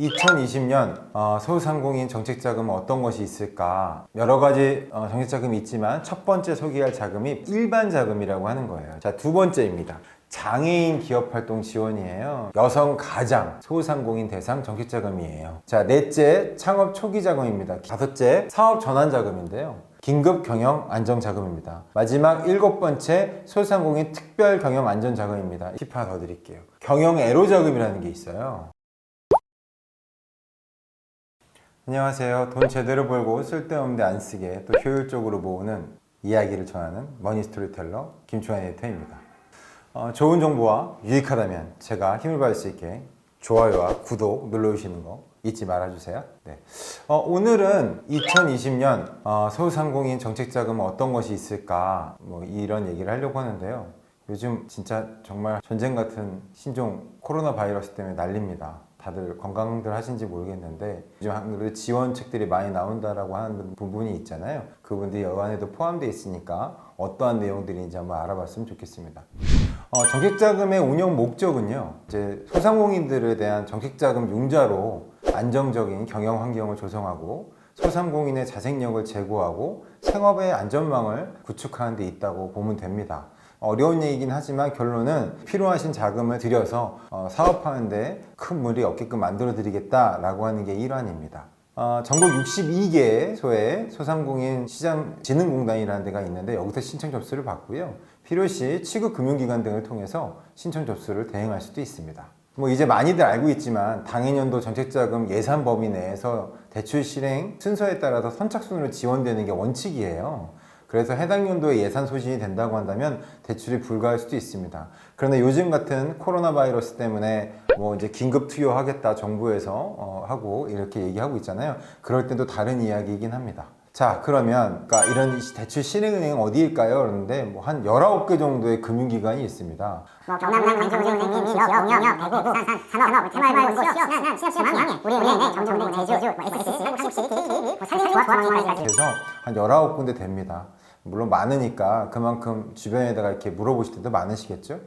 2020년 어, 소상공인 정책 자금은 어떤 것이 있을까? 여러 가지 어, 정책 자금이 있지만 첫 번째 소개할 자금이 일반 자금이라고 하는 거예요. 자, 두 번째입니다. 장애인 기업 활동 지원이에요. 여성 가장 소상공인 대상 정책 자금이에요. 자, 넷째 창업 초기 자금입니다. 다섯째 사업 전환 자금인데요. 긴급 경영 안정 자금입니다. 마지막 일곱 번째 소상공인 특별 경영 안전 자금입니다. 팁 하나 더 드릴게요. 경영 애로 자금이라는 게 있어요. 안녕하세요. 돈 제대로 벌고 쓸데없는데 안 쓰게 또 효율적으로 모으는 이야기를 전하는 머니 스토리텔러 김초환 에디터입니다. 어, 좋은 정보와 유익하다면 제가 힘을 받을 수 있게 좋아요와 구독 눌러주시는 거 잊지 말아주세요. 네. 어, 오늘은 2020년 어, 소상공인 정책자금은 어떤 것이 있을까 뭐 이런 얘기를 하려고 하는데요. 요즘 진짜 정말 전쟁 같은 신종 코로나 바이러스 때문에 난립니다. 다들 건강들 하신지 모르겠는데 요즘 한 그래도 지원책들이 많이 나온다라고 하는 부분이 있잖아요. 그분들이 여안에도 포함되어 있으니까 어떠한 내용들인지 한번 알아봤으면 좋겠습니다. 어, 정책자금의 운영 목적은요, 이제 소상공인들에 대한 정책자금 융자로 안정적인 경영 환경을 조성하고 소상공인의 자생력을 제고하고 생업의 안전망을 구축하는 데 있다고 보면 됩니다. 어려운 얘기긴 하지만 결론은 필요하신 자금을 들여서 어, 사업하는데 큰 무리 없게끔 만들어 드리겠다라고 하는 게 일환입니다. 어, 전국 62개 소의 소상공인 시장 진흥공단이라는 데가 있는데 여기서 신청 접수를 받고요. 필요시 취급 금융기관 등을 통해서 신청 접수를 대행할 수도 있습니다. 뭐 이제 많이들 알고 있지만 당해년도 정책자금 예산 범위 내에서 대출 실행 순서에 따라서 선착순으로 지원되는 게 원칙이에요. 그래서 해당 연도에 예산 소진이 된다고 한다면 대출이 불가할 수도 있습니다. 그런데 요즘 같은 코로나 바이러스 때문에 뭐 이제 긴급 투여하겠다 정부에서 어, 하고 이렇게 얘기하고 있잖아요. 그럴 때도 다른 이야기이긴 합니다. 자, 그러면 그러니까 이런 대출 실행은행은 어디일까요? 그러는데 뭐 한 19개 정도의 금융기관이 있습니다. 뭐뭐뭐 그래서 한 19군데 됩니다. 물론 많으니까 그만큼 주변에다가 이렇게 물어보실 때도 많으시겠죠?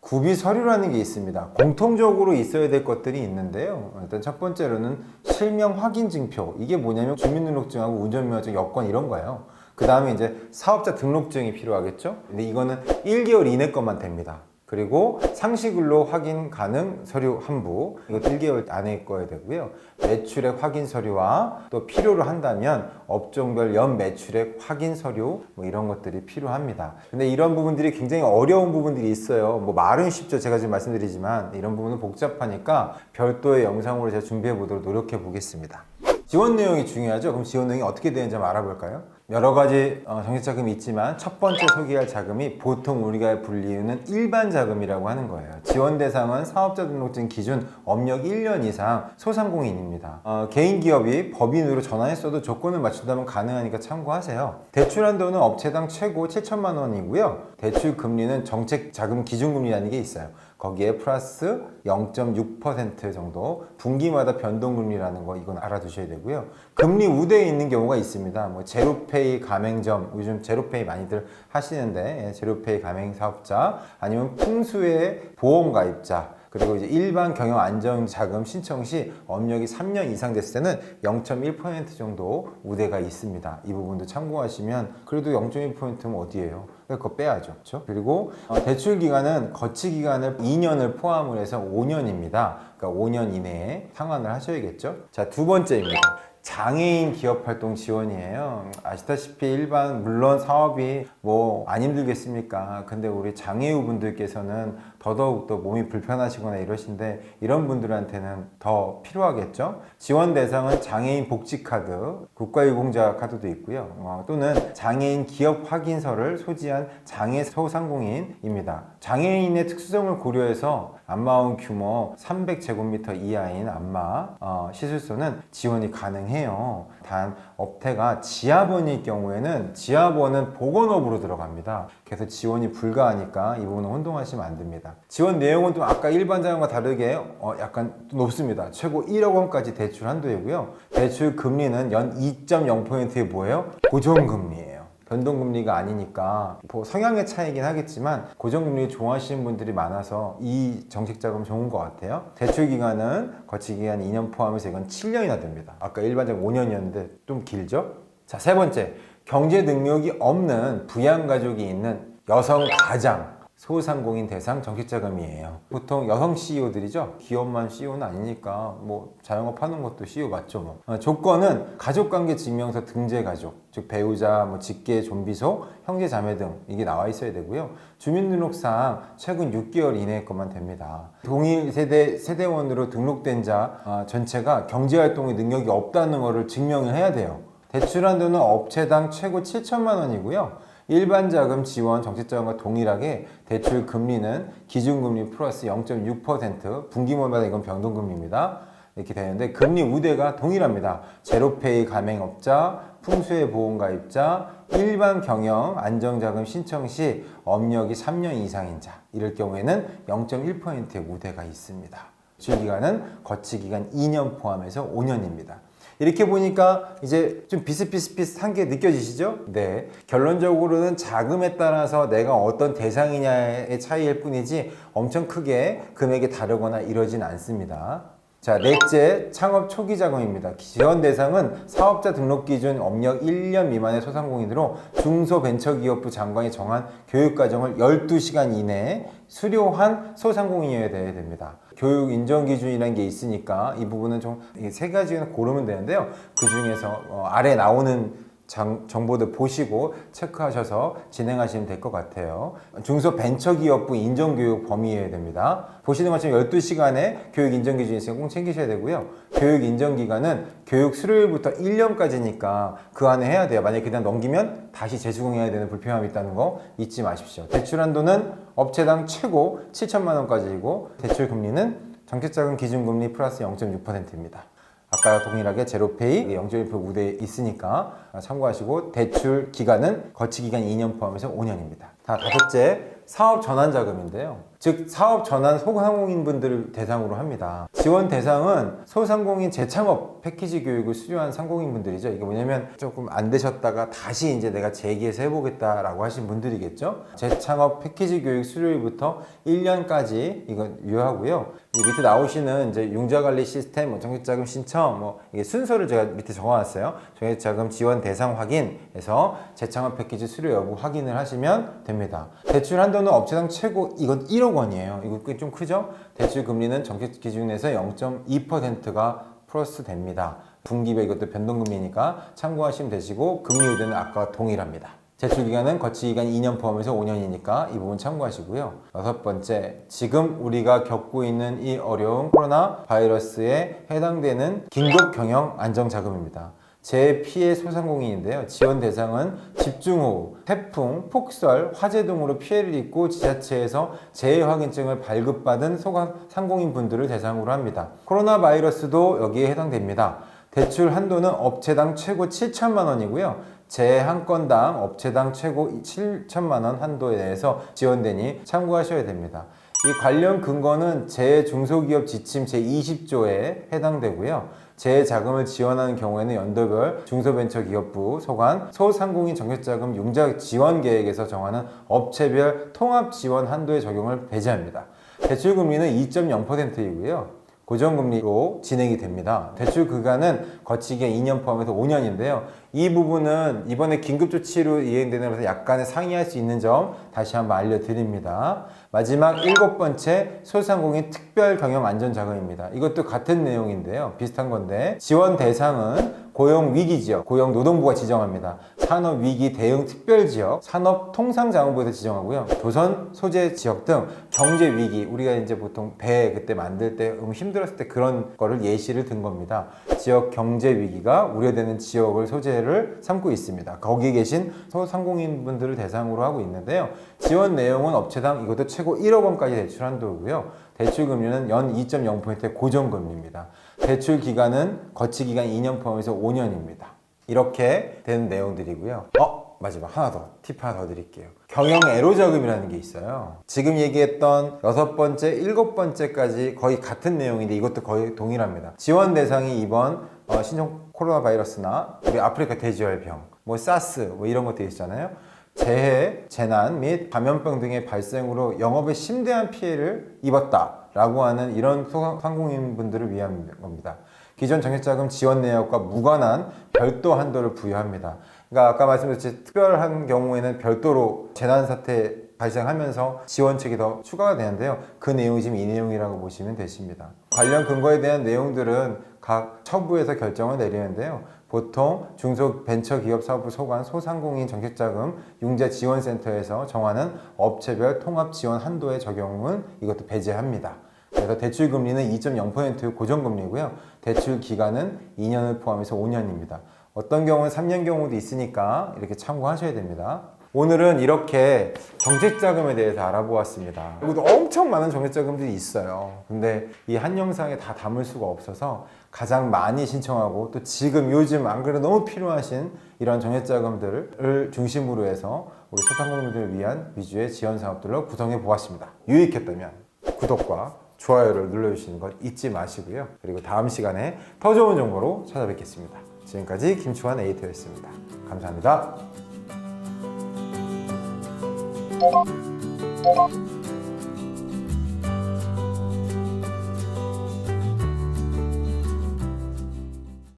구비 서류라는 게 있습니다. 공통적으로 있어야 될 것들이 있는데요. 일단 첫 번째로는 실명 확인 증표. 이게 뭐냐면 주민등록증하고 운전면허증, 여권 이런 거예요. 그 다음에 이제 사업자 등록증이 필요하겠죠? 근데 이거는 1개월 이내 것만 됩니다. 그리고 상시근로 확인 가능 서류 한부 이것도 1개월 안에 꺼야 되고요. 매출액 확인 서류와 또 필요로 한다면 업종별 연 매출액 확인 서류 뭐 이런 것들이 필요합니다. 근데 이런 부분들이 굉장히 어려운 부분들이 있어요. 뭐 말은 쉽죠. 제가 지금 말씀드리지만 이런 부분은 복잡하니까 별도의 영상으로 제가 준비해 보도록 노력해 보겠습니다. 지원 내용이 중요하죠. 그럼 지원 내용이 어떻게 되는지 한번 알아볼까요? 여러 가지 어, 정책 자금이 있지만 첫 번째 소개할 자금이 보통 우리가 불리우는 일반 자금이라고 하는 거예요. 지원 대상은 사업자 등록증 기준 업력 1년 이상 소상공인입니다. 어, 개인 기업이 법인으로 전환했어도 조건을 맞춘다면 가능하니까 참고하세요. 대출 한도는 업체당 최고 7천만 원이고요. 대출 금리는 정책 자금 기준 금리라는 게 있어요. 거기에 플러스 0.6% 정도 분기마다 변동금리라는 거 이건 알아두셔야 되고요. 금리 우대에 있는 경우가 있습니다. 뭐 제로페이 가맹점 요즘 제로페이 많이들 하시는데 예, 제로페이 가맹 사업자 아니면 풍수의 보험 가입자 그리고 이제 일반 경영 안정 자금 신청 시 업력이 3년 이상 됐을 때는 0.1% 정도 우대가 있습니다. 이 부분도 참고하시면 그래도 0.1%면 어디예요? 그거 빼야죠. 그렇죠? 그리고 어, 대출 기간은 거치 기간을 2년을 포함을 해서 5년입니다. 그러니까 5년 이내에 상환을 하셔야겠죠. 자, 두 번째입니다. 장애인 기업 활동 지원이에요. 아시다시피 일반 물론 사업이 뭐 안 힘들겠습니까? 근데 우리 장애우 분들께서는 더더욱 더 몸이 불편하시거나 이러신데 이런 분들한테는 더 필요하겠죠. 지원 대상은 장애인 복지 카드, 국가유공자 카드도 있고요. 어, 또는 장애인 기업 확인서를 소지한 장애 소상공인입니다. 장애인의 특수성을 고려해서 안마원 규모 300제곱미터 이하인 안마 어, 시술소는 지원이 가능해요. 단 업태가 지하번일 경우에는 지하번은 보건업으로 들어갑니다. 그래서 지원이 불가하니까 이 부분은 혼동하시면 안 됩니다. 지원 내용은 좀 아까 일반 자금과 다르게 어, 약간 높습니다. 최고 1억 원까지 대출 한도이고요. 대출 금리는 연 2.0%의 뭐예요? 고정금리예요. 변동금리가 아니니까 뭐 성향의 차이긴 하겠지만 고정금리 좋아하시는 분들이 많아서 이 정책 자금 좋은 것 같아요. 대출 기간은 거치 기간 2년 포함해서 이건 7년이나 됩니다. 아까 일반적 5년이었는데 좀 길죠? 자, 세 번째. 경제 능력이 없는 부양 가족이 있는 여성 가장 소상공인 대상 정책자금이에요. 보통 여성 CEO들이죠. 기업만 CEO는 아니니까 뭐 자영업 하는 것도 CEO 맞죠 뭐. 어, 조건은 가족관계 증명서 등재 가족, 즉 배우자, 뭐 직계, 좀비소, 형제 자매 등 이게 나와 있어야 되고요. 주민등록상 최근 6개월 이내의 것만 됩니다. 동일 세대 세대원으로 등록된 자 어, 전체가 경제활동의 능력이 없다는 것을 증명해야 돼요. 대출 한도는 업체당 최고 7천만 원이고요. 일반 자금 지원 정책 자금과 동일하게 대출 금리는 기준금리 플러스 0.6% 분기말마다 이건 변동금리입니다. 이렇게 되는데 금리 우대가 동일합니다. 제로페이 가맹업자, 풍수의 보험가입자, 일반 경영 안정자금 신청 시 업력이 3년 이상인 자 이럴 경우에는 0.1%의 우대가 있습니다. 주기간은 거치 기간 2년 포함해서 5년입니다. 이렇게 보니까 이제 좀 비슷비슷비슷한 게 느껴지시죠? 네. 결론적으로는 자금에 따라서 내가 어떤 대상이냐의 차이일 뿐이지 엄청 크게 금액이 다르거나 이러진 않습니다. 자, 넷째, 창업 초기 자금입니다. 지원 대상은 사업자 등록 기준 업력 1년 미만의 소상공인으로 중소벤처기업부 장관이 정한 교육과정을 12시간 이내에 수료한 소상공인이어야 됩니다. 교육 인정 기준이라는 게 있으니까 이 부분은 좀 세 가지는 고르면 되는데요. 그 중에서 어, 아래 나오는 장- 정보들 보시고 체크하셔서 진행하시면 될 것 같아요. 중소벤처기업부 인정교육 범위여야 됩니다. 보시는 것처럼 12시간의 교육 인정 기준이 있으니까 꼭 챙기셔야 되고요. 교육 인정 기간은 교육 수료일부터 1년까지니까 그 안에 해야 돼요. 만약에 그냥 넘기면 다시 재수강해야 되는 불편함이 있다는 거 잊지 마십시오. 대출 한도는 업체당 최고 7천만 원까지이고 대출 금리는 정책자금 기준금리 플러스 0.6%입니다. 아까 동일하게 제로페이 0.1% 우대 있으니까 참고하시고 대출 기간은 거치 기간 2년 포함해서 5년입니다. 다 다섯째 사업 전환 자금인데요. 즉 사업 전환 소상공인 분들을 대상으로 합니다. 지원 대상은 소상공인 재창업 패키지 교육을 수료한 상공인 분들이죠. 이게 뭐냐면 조금 안 되셨다가 다시 이제 내가 재기해서 해보겠다라고 하신 분들이겠죠. 재창업 패키지 교육 수료일부터 1년까지 이건 유효하고요. 이 밑에 나오시는 이제 융자 관리 시스템, 뭐 정책자금 신청, 뭐 이게 순서를 제가 밑에 적어놨어요. 정책자금 지원 대상 확인에서 재창업 패키지 수료 여부 확인을 하시면 됩니다. 대출 한도는 업체당 최고 이건 1억 원이에요. 이거 꽤좀 크죠? 대출 금리는 정책 기준에서 0.2%가 플러스 됩니다. 분기별 이것도 변동금리니까 참고하시면 되시고 금리 우대는 아까 동일합니다. 제출 기간은 거치 기간 2년 포함해서 5년이니까 이 부분 참고하시고요. 여섯 번째, 지금 우리가 겪고 있는 이 어려운 코로나 바이러스에 해당되는 긴급 경영 안정 자금입니다. 제 피해 소상공인인데요. 지원 대상은 집중호우, 태풍, 폭설, 화재 등으로 피해를 입고 지자체에서 재해 확인증을 발급받은 소상 상공인 분들을 대상으로 합니다. 코로나 바이러스도 여기에 해당됩니다. 대출 한도는 업체당 최고 7천만 원이고요. 제한 건당 업체당 최고 7천만 원 한도에 대해서 지원되니 참고하셔야 됩니다. 이 관련 근거는 재중소기업 지침 제20조에 해당되고요. 재자금을 지원하는 경우에는 연도별 중소벤처기업부 소관 소상공인 정책자금 융자 지원 계획에서 정하는 업체별 통합 지원 한도의 적용을 배제합니다. 대출 금리는 2.0%이고요. 고정금리로 진행이 됩니다. 대출 기간은 거치기간 2년 포함해서 5년인데요. 이 부분은 이번에 긴급조치로 이행되는 것에서 약간의 상이할 수 있는 점 다시 한번 알려드립니다. 마지막 일곱 번째 소상공인 특별 경영 안전 자금입니다. 이것도 같은 내용인데요. 비슷한 건데 지원 대상은 고용 위기 지역, 고용 노동부가 지정합니다. 산업 위기 대응 특별 지역, 산업 통상자원부에서 지정하고요. 조선 소재 지역 등 경제 위기, 우리가 이제 보통 배 그때 만들 때 음, 힘들었을 때 그런 거를 예시를 든 겁니다. 지역 경제 위기가 우려되는 지역을 소재를 삼고 있습니다. 거기 계신 소상공인 분들을 대상으로 하고 있는데요. 지원 내용은 업체당 이것도 최고 1억 원까지 대출 한도고요. 대출 금리는 연 2.0%의 고정 금리입니다. 대출 기간은 거치 기간 2년 포함해서 5년입니다. 이렇게 되는 내용들이고요. 어, 마지막 하나 더, 팁 하나 더 드릴게요. 경영 애로 자금이라는 게 있어요. 지금 얘기했던 여섯 번째, 일곱 번째까지 거의 같은 내용인데 이것도 거의 동일합니다. 지원 대상이 이번 어, 신종 코로나 바이러스나 우리 아프리카 돼지열병 뭐 사스 뭐 이런 것들이 있잖아요. 재해, 재난 및 감염병 등의 발생으로 영업에 심대한 피해를 입었다라고 하는 이런 소상공인 분들을 위한 겁니다. 기존 정액자금 지원 내역과 무관한 별도 한도를 부여합니다. 그러니까 아까 말씀드렸듯이 특별한 경우에는 별도로 재난 사태 발생하면서 지원책이 더 추가가 되는데요. 그 내용이 지금 이 내용이라고 보시면 되십니다. 관련 근거에 대한 내용들은 각 처부에서 결정을 내리는데요. 보통 중소벤처기업사업부 소관 소상공인 정책자금 융자지원센터에서 정하는 업체별 통합 지원 한도의 적용은 이것도 배제합니다. 그래서 대출 금리는 2.0% 고정금리고요. 대출 기간은 2년을 포함해서 5년입니다. 어떤 경우는 3년 경우도 있으니까 이렇게 참고하셔야 됩니다. 오늘은 이렇게 정책자금에 대해서 알아보았습니다. 그리고 엄청 많은 정책자금들이 있어요. 근데 이 한 영상에 다 담을 수가 없어서 가장 많이 신청하고 또 지금 요즘 안 그래도 너무 필요하신 이런 정책자금들을 중심으로 해서 우리 소상공인들을 위한 위주의 지원 사업들로 구성해 보았습니다. 유익했다면 구독과 좋아요를 눌러주시는 것 잊지 마시고요. 그리고 다음 시간에 더 좋은 정보로 찾아뵙겠습니다. 지금까지 김치환 에이터였습니다. 감사합니다.